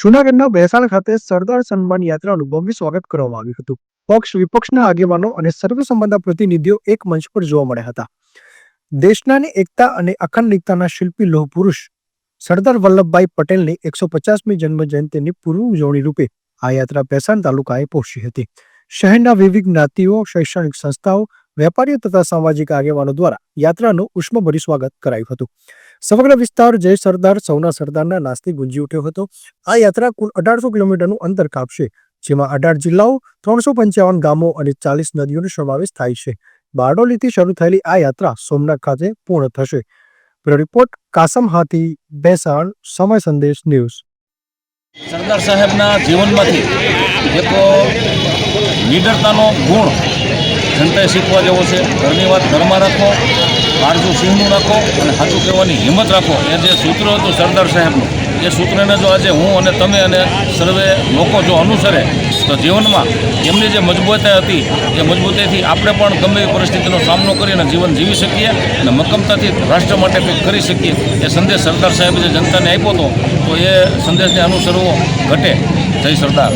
જૂનાગઢના બેસાણ ખાતે સરદાર સન્માન યાત્રાનું ભવ્ય સ્વાગત કરવામાં આવ્યું હતું. પક્ષ, વિપક્ષના આગેવાનો અને સર્વ સંબંધના પ્રતિનિધિઓ એક મંચ પર જોવા મળ્યા હતા. દેશનાની એકતા અને અખંડિતતાના શિલ્પી લોહ પુરુષ સરદાર વલ્લભભાઈ પટેલની એકસો પચાસમી જન્મ જયંતિની પૂર્વ ઉજવણી રૂપે આ યાત્રા ભેસાણ તાલુકાએ પહોંચી હતી. શહેરના વિવિધ જ્ઞાતિઓ, શૈક્ષણિક સંસ્થાઓ, વેપારીઓ તથા સામાજિક આગેવાનો દ્વારા યાત્રાનું ઉષ્મભરી સ્વાગત કરાયું હતું. સમગ્ર વિસ્તાર જય સરદાર, સૌના સરદારના નાસ્તી ગુંજી ઉઠ્યો હતો. આ યાત્રા કુલ અઢારસો કિલોમીટરનું અંતર કાપશે, જેમાં અઢાર જિલ્લાઓ, ત્રણસો પંચાવન ગામો અને ચાલીસ નદીઓનો સમાવેશ થાય છે. બારડોલીથી શરૂ થયેલી આ યાત્રા સોમનાથ ખાતે પૂર્ણ થશે. રિપોર્ટ, કાસમ હાથી, ભેસાણ, સમય સંદેશ ન્યૂઝ. સરદાર સાહેબના જીવનમાંથી નિડરતાનો ગુણ જનતાએ શીખવા જેવો છે. ઘરની વાત ઘરમાં રાખો કાળજું સિંહનું રાખો અને સાચું કહેવાની હિંમત રાખો. એ જે સૂત્ર હતું સરદાર સાહેબનું, એ સૂત્રને જો આજે હું અને તમે અને સર્વે લોકો જો અનુસરે, તો જીવનમાં એમની જે મજબૂતાઈ હતી, એ મજબૂતાઈથી આપણે પણ ગમે એવી પરિસ્થિતિનો સામનો કરીને જીવન જીવી શકીએ અને મક્કમતાથી રાષ્ટ્ર માટે કંઈક કરી શકીએ. એ સંદેશ સરદાર સાહેબે જે જનતાને આપ્યો હતો, તો એ સંદેશને અનુસરવો ઘટે. જય સરદાર.